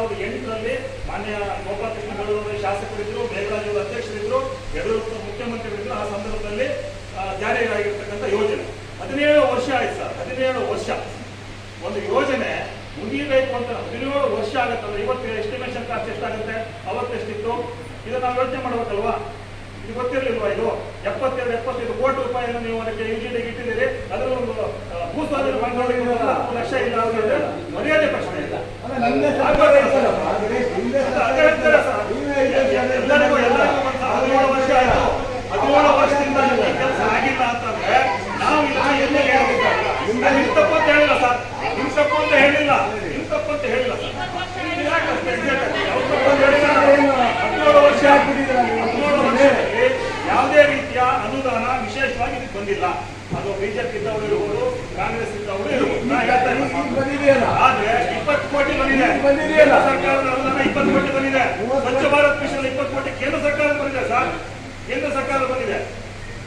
ಸಾವಿರದ ಎಂಟರಲ್ಲಿ ಮಾನ್ಯ ಗೋಪಾಲಕೃಷ್ಣ ಬೆಳಗಾವಿ ಶಾಸಕರಿದ್ರು ಮೇಘರಾಜ್ ಅಧ್ಯಕ್ಷರಿದ್ರು ಯಡಿಯೂರಪ್ಪ ಮುಖ್ಯಮಂತ್ರಿಗಳಿದ್ರು ಆ ಸಂದರ್ಭದಲ್ಲಿ ಜಾರಿಯಾಗಿರ್ತಕ್ಕಂಥ ಯೋಜನೆ. ಹದಿನೇಳು ವರ್ಷ ಆಯ್ತು ಸರ್, ಹದಿನೇಳು ವರ್ಷ. ಒಂದು ಯೋಜನೆ ಮುಗಿಯಬೇಕು ಅಂತ ಹದಿನೇಳು ವರ್ಷ ಆಗುತ್ತಲ್ಲ ಇವತ್ತು ಎಸ್ಟಿಮೇಷನ್ ಕಾಸ್ಟ್ ಎಷ್ಟಾಗುತ್ತೆ? ಅವತ್ತೆಷ್ಟಿತ್ತು? ಇದನ್ನ ನಾವು ಯೋಚನೆ ಮಾಡಬೇಕಲ್ವಾ? ಇದು ಗೊತ್ತಿರಲಿಲ್ವಾ ಇದು? ಎಪ್ಪತ್ತೆರಡು ಎಪ್ಪತ್ತೈದು ಕೋಟಿ ರೂಪಾಯಿಯನ್ನು ನೀವು ಅದಕ್ಕೆ ಯುಜಿಡಿಗೆ ಇಟ್ಟಿದ್ದೀರಿ. ಅದರ ಒಂದು ಆ, ಭೂ ಸ್ವಾಧೀನ ಮಾಡ್ಕೊಳ್ಳಿಕ್ಕೆ ಒಂದು ನಾಲ್ಕು ಲಕ್ಷ ಇಲ್ಲ ಮರ್ಯಾದೆ ಪ್ರಶ್ನೆ ಇಲ್ಲ. ಎಲ್ಲರಿಗೂ ಎಲ್ಲರಿಗೂ ಒಂದು ಹದಿನೇಳು ವರ್ಷ ಆಯ್ತು. ಹದಿನೇಳು ವರ್ಷದಿಂದ ಈ ಕೆಲಸ ಆಗಿಲ್ಲ ಅಂತಂದ್ರೆ ನಾವು ಇದನ್ನ ಎಲ್ಲಿ ಹೇಳ್ಬೇಕಾಗಿಲ್ಲ ನಿಮ್ ತಪ್ಪು ಅಂತ ಹೇಳಿಲ್ಲ ಸರ್. ನಿಮ್ ತಪ್ಪು ಅಂತ ಹೇಳಿಲ್ಲ. ನಿಮ್ ತಪ್ಪು ಅಂತ ಸರ್. ಹದಿನೇಳು ವರ್ಷ ಹದಿನೇಳು ವರ್ಷದಲ್ಲಿ ಯಾವುದೇ ರೀತಿಯ ಅನುದಾನ ವಿಶೇಷವಾಗಿ ಬಂದಿಲ್ಲ. ಅದು ಬಿಜೆಪಿ ಇದ್ದವರು ಇರ್ಬೋದು ಕಾಂಗ್ರೆಸ್ ಇದ್ದವರು ಇರ್ಬೋದು ನಾ ಹೇಳ್ತಾ ಇಲ್ಲ ಈಗ ಬಂದಿದೆಯಲ್ಲ ಆದ್ರೆ ಇಪ್ಪತ್ತು ಕೋಟಿ ಬಂದಿದೆ ಬಂದಿದೆಯಲ್ಲ? ಕೇಂದ್ರ ಸರ್ಕಾರದ ಅನುದಾನ ಇಪ್ಪತ್ತು ಕೋಟಿ ಬಂದಿದೆ ಸ್ವಚ್ಛ ಭಾರತ್ ಮಿಷನ್ ಇಪ್ಪತ್ತು ಕೋಟಿ ಕೇಂದ್ರ ಸರ್ಕಾರ ಬಂದಿದೆ ಸರ್. ಕೇಂದ್ರ ಸರ್ಕಾರ ಬಂದಿದೆ.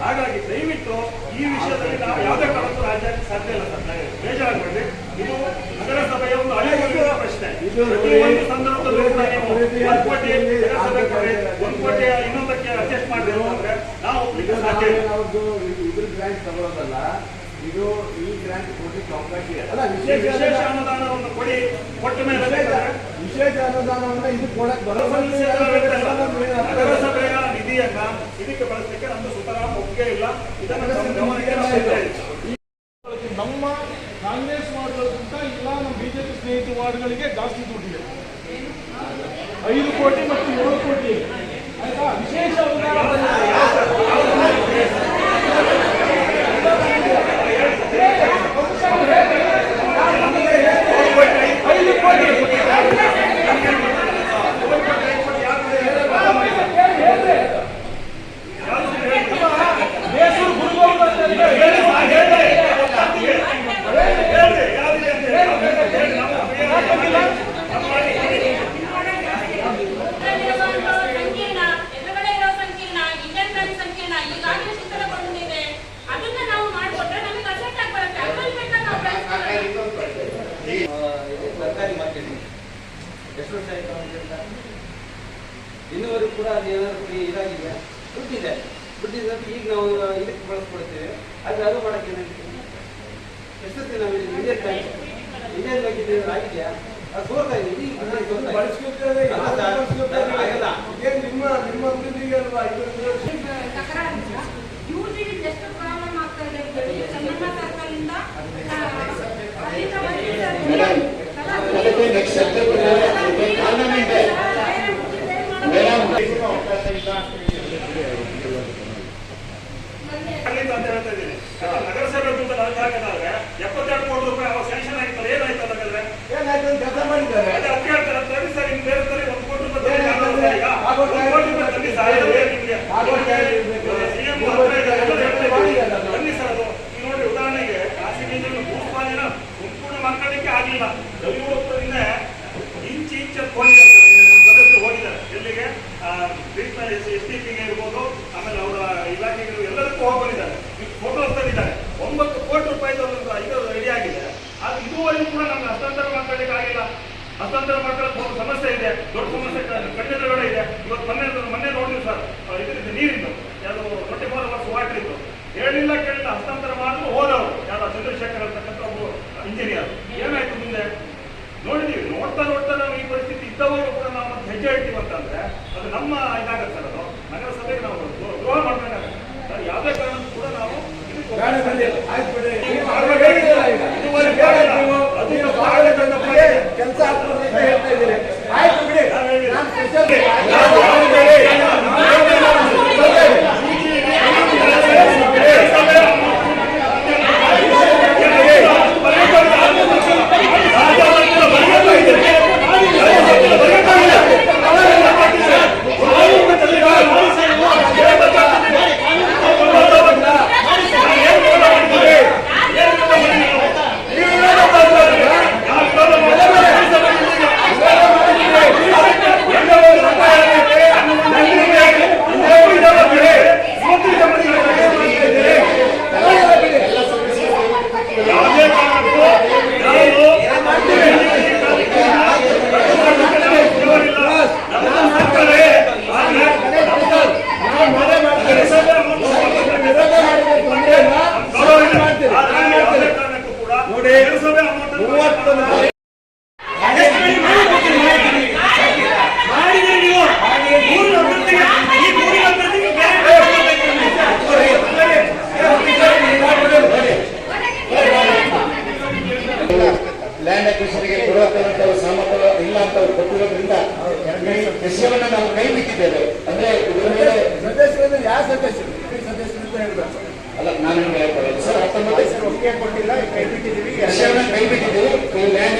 ಹಾಗಾಗಿ ದಯವಿಟ್ಟು ಈ ವಿಷಯದಲ್ಲಿ ನಾವು ಯಾವುದೇ ಕಾರಣಕ್ಕೂ ರಾಜ್ಯ ಸಾಧ್ಯ ಇಲ್ಲ ಸರ್. ಬೇಜಾರಾಗಬೇಡಿ ಇದು ನಗರಸಭೆಯ ಒಂದು ಅಳಿವಿನ ಪ್ರಶ್ನೆ. ಇದು ಪ್ರತಿಯೊಂದು ಸಂದರ್ಭದಲ್ಲಿ ಒಂದು ಕೋಟಿ ನಗರಸಭೆ ಒಂದು ಕೋಟಿ ಇನ್ನೊಂದಕ್ಕೆ ಅಡ್ಜಸ್ಟ್ ಮಾಡಿದ್ರು ಅಂದ್ರೆ ನಾವು ಸಾಧ್ಯ ಇದ್ರ ಗ್ರಾಂಟ್ ತಗೊಳ್ಳೋದಲ್ಲ ಇದು ಈ ಗ್ರಾಂಟ್ ಕೊಡ್ಲಿಕ್ಕೆ ಅವಕಾಶ ಅಲ್ಲ ವಿಶೇಷ ವಿಶೇಷ ಅನುದಾನವನ್ನು ಕೊಡಿ. ಕೊಟ್ಟ ಮೇಲೆ ವಿಶೇಷ ಅನುದಾನವನ್ನು ಇದು ಕೊಡಕ್ಕೆ ನಗರಸಭೆಯ ನಿಧಿಯನ್ನ ಇದಕ್ಕೆ ಬಳಸಲಿಕ್ಕೆ ನಮ್ದು ಸುತರಾಂ ಒಪ್ಪಿಗೆ ಇಲ್ಲ ಇದನ್ನು ನಮ್ಮ ಗಮನಕ್ಕೆ ನಾವು ತರ್ತಾ ಇದ್ದೀವಿ. ನಮ್ಮ ಕಾಂಗ್ರೆಸ್ ವಾರ್ಡ್ಗಳಿಗಿಂತ ಇಲ್ಲ ನಮ್ಮ ಬಿಜೆಪಿ ಸ್ನೇಹಿತ ವಾರ್ಡ್ಗಳಿಗೆ ಜಾಸ್ತಿ ದುಡ್ಡಿದೆ ಐದು ಕೋಟಿ ಮತ್ತು ಏಳು ಕೋಟಿ ಆಯ್ತಾ ವಿಶೇಷ ಅನುದಾನ ಐದು ಕೋಟಿ ಬೇಸೂರು ಗುರುಗಳು ಅಂತ ಹೇಳಿ ಹೇಳಿ ಸರ್, ಹೇಳಿ. ಹೇಳಿ, ಯಾವ್ದಿದೆ ಅಂತ ಹೇಳಿ. ಹೇಳಿ, ನಾವು ನಮ್ಮ ಮಾಡಿ. ಸಂಕೀರ್ಣ ಎದುರುಗಡೆ ಇರೋ ಸಂಕೀರ್ಣ ಇಂಡಿಯನ್ ಬ್ಯಾಂಕ್ ಸಂಕೀರ್ಣ ಈಗಾಗಲೇ ಶಿಥಿಲಗೊಂಡಿದೆ ಅದನ್ನ ನಾವು ಮಾಡಿಕೊಟ್ರೆ ನಮಗೆ ಅಸೆಟ್ ಆಗಿ ಬರುತ್ತೆ ಅದ್ರಲ್ಲಿ ಬೇಕಾದ್ರೆ ನಾವು ಬಳಸ್ಕೊಳ್ಳೋಣ ಇದು ತರಕಾರಿ ಮಾರ್ಕೆಟಿಂಗ್ ಎಷ್ಟು ವರ್ಷ ಆಯ್ತು ಅಂತ ಇನ್ನೂವರೆಗೂ ಕೂಡ ಅದು ಏನಾದರೂ ಇದಾಗಿದೆ ಬಿಟ್ಟಿದೆ. ಬಿಟ್ಟಿದೆ ಅಂತ ಈಗ ನಾವು ಇದಕ್ಕೆ ಬಳಸ್ಕೊಡ್ತೇವೆ ಆದರೆ ಅದು ಮಾಡೋಕ್ಕೆ ಏನಾಗಿದೆ ಎಷ್ಟೊತ್ತಿ ನಾವು ಇಂಡಿಯನ್ ಬ್ಯಾಂಕ್ ಇಂಡಿಯನ್ ಬ್ಯಾಂಕ್ ಇದೆ ಆಗಿದೆಯಾ ಅದು ತೋರ್ತಾ ಇದೆ. ಈಗ ಇದೆ. ಬಳಸ್ಕೊಳ್ತಾರೆ ನಿಮ್ಮ ನಿಮ್ಮ ಅಭಿವೃದ್ಧಿಗೆ ಅಲ್ವಾ ಇದು? ತಕರಾರಿಲ್ಲ ಯೂಶಲಿ ಎಷ್ಟು ಪ್ರಾಬ್ಲಮ್ ಆಗ್ತಾ ಇದೆ ಅಂತ ಹೇಳಿ ಚನ್ನಮ್ಮ ಸರ್ಕಲ್ ಇಂದ ಆ, ಅಲ್ಲಿಂದ ಅಲ್ಲಿಂದ ಅಂತ ಹೇಳ್ತಾ ಇದ್ದೀನಿ ನಗರಸಭೆ ದುಡ್ಡು ಅದಕ್ಕೆ ಹಾಕೋದಾದ್ರೆ ಎಪ್ಪತ್ತೆರಡು ಕೋಟಿ ರೂಪಾಯಿ ಅವಾಗ ಸ್ಯಾಂಕ್ಷನ್ ಆಗಿತ್ತಲ್ಲ ಏನಾಯ್ತು ಹಾಗಾದ್ರೆ ಏನಾಯ್ತು ಕೆಲಸ ಮಾಡಿದ್ದಾರೆ ಅದೇ ಹೇಳ್ತಾರೆ ತರ್ರಿ ಸರ್ ಇನ್ನು ಬೇರೆ ಒಂದು ಕೋಟಿ ರೂಪಾಯಿ ಒಂದು ಕೋಟಿ ಬೇಕು ನಿಮ್ಗೆ ಸಿಎಂ ಹತ್ರ అతంత్ర ಮಾಡ್ತಕ್ಕಂಥವ್ರು ಸಾಮರ್ಥ್ಯ ಇಲ್ಲ ಅಂತ ಅವ್ರು ಕೊಟ್ಟಿರೋದ್ರಿಂದ ವಿಷಯವನ್ನ ನಾವು ಕೈ ಬಿಟ್ಟಿದ್ದೇವೆ. ಅಂದ್ರೆ ಸದಸ್ಯರು ಯಾವ ಸದಸ್ಯರು ಸದಸ್ಯರು ಹೇಳಬೇಕು. ಅಲ್ಲ ನಾನು ಹೇಳ್ಕೊಳ್ಳೋದು ಸರ್ ಹತ್ತೊಂಬತ್ತು ಸರ್ ಒಪ್ಪಿಗೆ ಕೊಟ್ಟಿಲ್ಲ ಕೈ ಬಿಟ್ಟಿದ್ದೀವಿ. ವಿಷಯವನ್ನು ಕೈ ಬಿಟ್ಟಿದ್ದೀವಿ. ಲ್ಯಾಂಡ್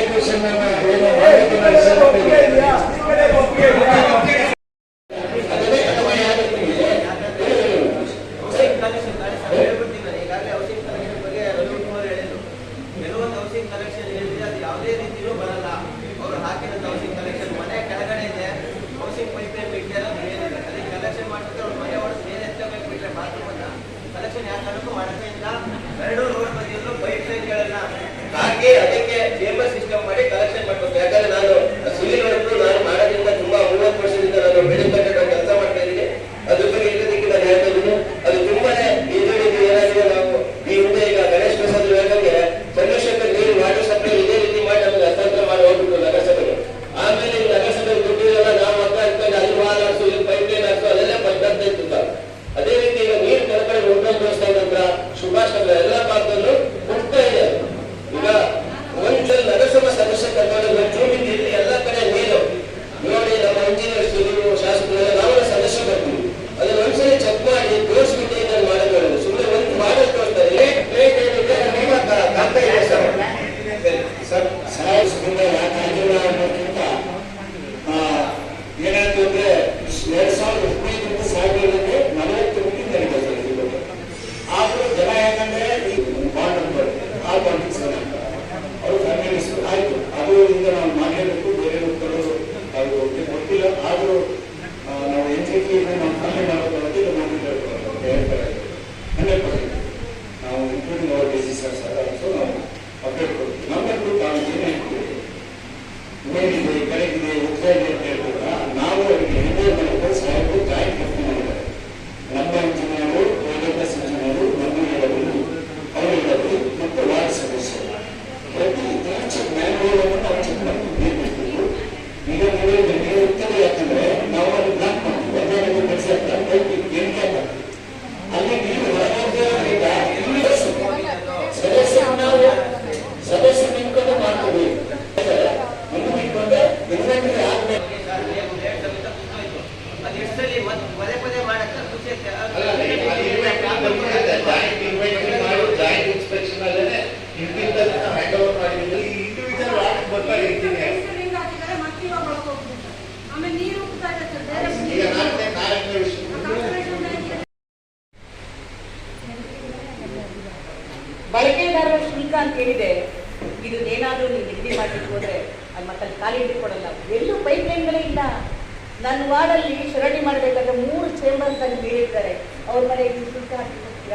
தேடிது கிடைக்குது உத்தேஜ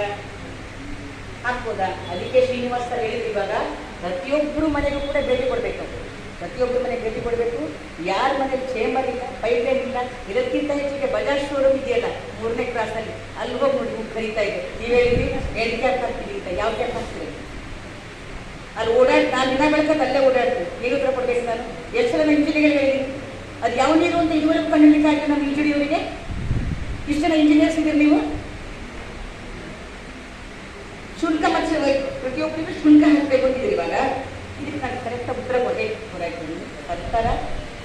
ಹಾಕ್ತಾರೆ ಹಾಕ್ಬೋದಾ? ಅದಕ್ಕೆ ಶ್ರೀನಿವಾಸ್ ಸರ್ ಹೇಳಿದ್ರು ಇವಾಗ ಪ್ರತಿಯೊಬ್ಬರು ಮನೆಗೂ ಕೂಡ ಭೇಟಿ ಕೊಡಬೇಕು. ಪ್ರತಿಯೊಬ್ಬರ ಮನೆಗೆ ಭೇಟಿ ಕೊಡಬೇಕು. ಯಾರ ಮನೇಲಿ ಚೇಂಬರ್ ಇಲ್ಲ ಪೈಪ್ ಪೈಪ್ಲೈನ್ ಇಲ್ಲ, ಇದಕ್ಕಿಂತ ಹೆಚ್ಚಿಗೆ ಬಜಾಜ್ ಶೋರೂಮ್ ಇದೆಯಲ್ಲ, ಮೂರನೇ ಕ್ರಾಸಲ್ಲಿ ಅಲ್ಲಿ. ಹೋಗಿ ನೋಡಿ ಕರೀತಾ ಇದೆ ನೀವು ಹೇಳಿದ್ರಿ ಎಲ್ಲಿ ಕ್ಯಾಪ್ ಹಾಕ್ತೀರಿ ಅಂತ, ಯಾವ ಕ್ಯಾಪ್ ಹಾಕ್ತೀರಿ? ಅಲ್ಲಿ ಓಡಾಡ್, ನಾನು ದಿನ ಬೆಳಕಲ್ಲಿ ಅಲ್ಲೇ ಓಡಾಡ್ತೀನಿ. ನೀರು ಉತ್ತರ ಕೊಡಬೇಕು ನಾನು? ಎಷ್ಟು ಜನ ಇಂಜಿನಿಯರ್ಗಳು ಹೇಳಿದ್ರು? ಅದು ಯಾವ ನೀರು ಅಂತ ಇವರು ಇದುವರೆಗೂ ಆಗಿದೆ ನಮ್ಮ ಇಂಜಿನಿಯರಿಗೆ ಇಷ್ಟು ಜನ ಇಂಜಿನಿಯರ್ಸ್ ಇದ್ದೀರಿ ನೀವು? ಪ್ರತಿಯೊಬ್ಬರಿಗೂ ಶುಲ್ಕ ಹಾಕಬೇಕು ಅಂತಿದ್ರು ಇವಾಗ. ಇದಕ್ಕೆ ನಾನು ಕರೆಕ್ಟ್ ಉತ್ತರ ಕೊಡೇ ಕೊಡಾಯ್ತೀನಿ ಸರ್ಕಾರ,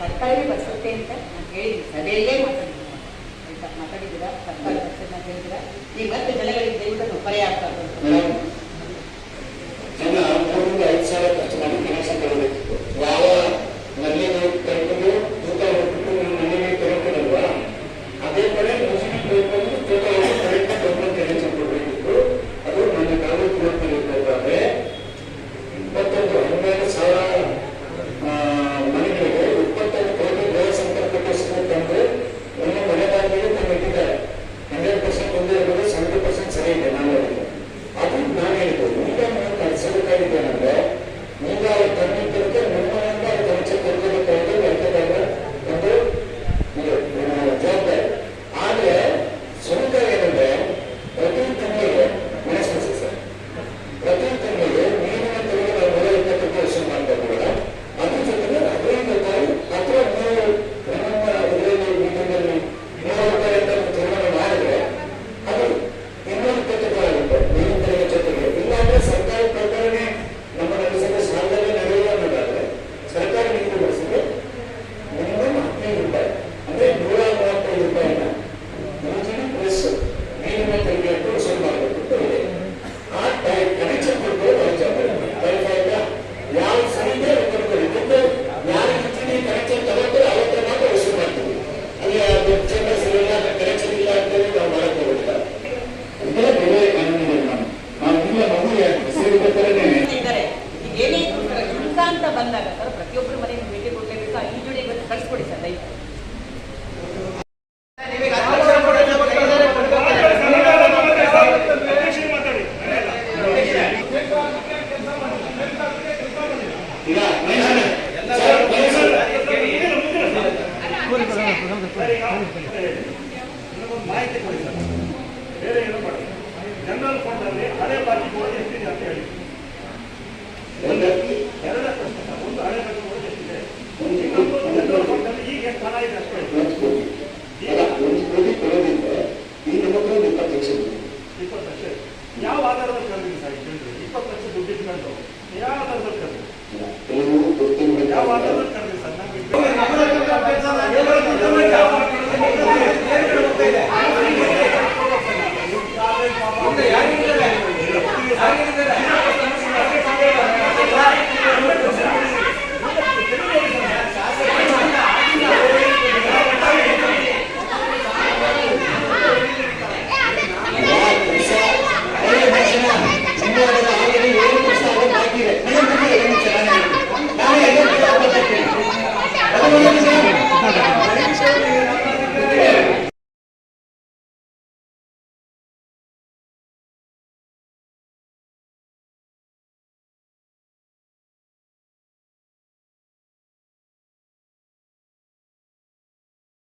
ಸರ್ಕಾರವೇ ಬರ್ಸುತ್ತೆ ಅಂತ ನಾನು ಹೇಳಿದ್ದೆ ಸಭೆಯಲ್ಲೇ ಮಾತಾಡಿದ್ದೀನಿ ಮಾತಾಡಿದ್ದೀರಾ? ಸರ್ಕಾರ ಬರ್ತದೆ ಅಂತ ನೀವು ಮತ್ತೆ ಜನಗಳಿಗೆ ದಯವಿಟ್ಟು ಉಪಯೋಗ ಆಗ್ತಾ